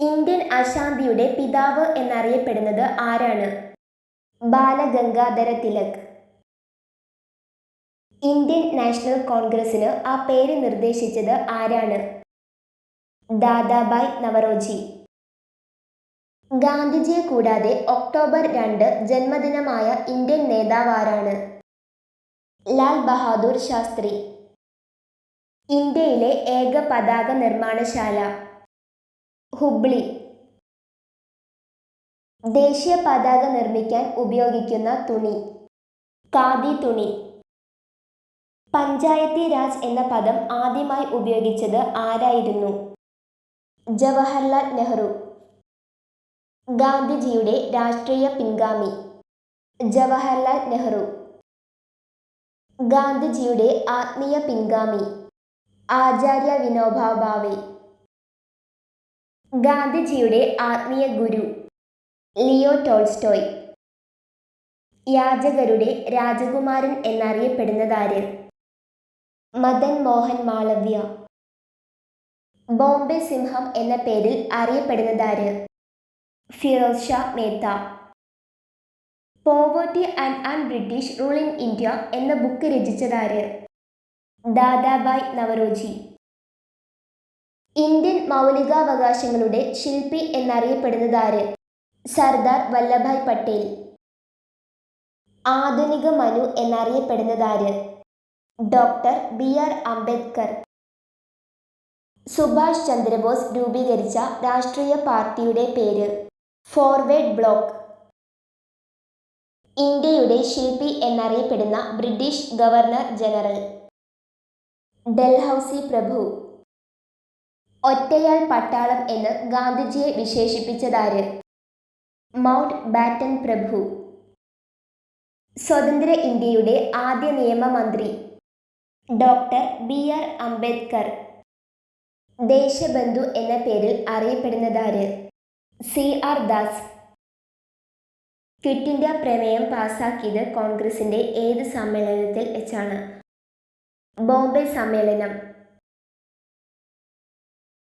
Indian അശാന്തിയുടെ പിതാവ് എന്നറിയപ്പെടുന്നത് ആരാണ്? ബാലഗംഗാധര തിലക് ഇന്ത്യൻ നാഷണൽ കോൺഗ്രസിന് ആ പേര് നിർദ്ദേശിച്ചത് ആരാണ്? ദാദാബായ് നവറോജി ഗാന്ധിജിയെ കൂടാതെ ഒക്ടോബർ രണ്ട് ജന്മദിനമായ ഇന്ത്യൻ നേതാവ് ആരാണ്? ലാൽ ബഹാദൂർ ശാസ്ത്രി. ഇന്ത്യയിലെ ഏക പതാക നിർമ്മാണശാല. ഹുബ്ലി. ദേശീയ പതാക നിർമ്മിക്കാൻ ഉപയോഗിക്കുന്ന തുണി. ഖാദി തുണി. പഞ്ചായത്തി രാജ് എന്ന പദം ആദ്യമായി ഉപയോഗിച്ചത് ആരായിരുന്നു? ജവഹർലാൽ നെഹ്റു. ഗാന്ധിജിയുടെ രാഷ്ട്രീയ പിൻഗാമി. ജവഹർലാൽ നെഹ്റു. ഗാന്ധിജിയുടെ ആത്മീയ പിൻഗാമി. ആചാര്യ വിനോബാ ഗാന്ധിജിയുടെ ആത്മീയ ഗുരു ലിയോ ടോൾസ്റ്റോയ്. യാചകരുടെ രാജകുമാരൻ എന്നറിയപ്പെടുന്നതാര് മദൻ മോഹൻ മാളവ്യ. ബോംബെ സിംഹം എന്ന പേരിൽ അറിയപ്പെടുന്നതാര് Firoz Shah Mehta. Poverty and and British rule in India എന്ന ബുക്ക് രചിച്ചതാര് ദാദാബായ് നവറോജി ഇന്ത്യൻ മൗലികാവകാശങ്ങളുടെ ശില്പി എന്നറിയപ്പെടുന്നതാര്? സർദാർ വല്ലഭായ് പട്ടേൽ. ആധുനിക Manu എന്നറിയപ്പെടുന്നതാര്? Doctor B R Ambedkar. Subhash Chandrabose രൂപീകരിച്ച രാഷ്ട്രീയ പാർട്ടിയുടെ പേര് ഫോർവേഡ് ബ്ലോക്ക്. ഇന്ത്യയുടെ ശില്പി എന്നറിയപ്പെടുന്ന ബ്രിട്ടീഷ് ഗവർണർ ജനറൽ. ഡൽഹൌസി പ്രഭു. ഒറ്റയാൾ പട്ടാളം എന്ന് ഗാന്ധിജിയെ വിശേഷിപ്പിച്ചതാര്? മൗണ്ട് ബാറ്റൻ പ്രഭു. സ്വതന്ത്ര ഇന്ത്യയുടെ ആദ്യ നിയമമന്ത്രി doctor B R Ambedkar. Deshbandhu എന്ന പേരിൽ അറിയപ്പെടുന്നതാര്? C R Das. Quit India പ്രമേയം പാസാക്കിയത് കോൺഗ്രസിന്റെ ഏത് സമ്മേളനത്തിൽ വെച്ചാണ്? ബോംബെ സമ്മേളനം.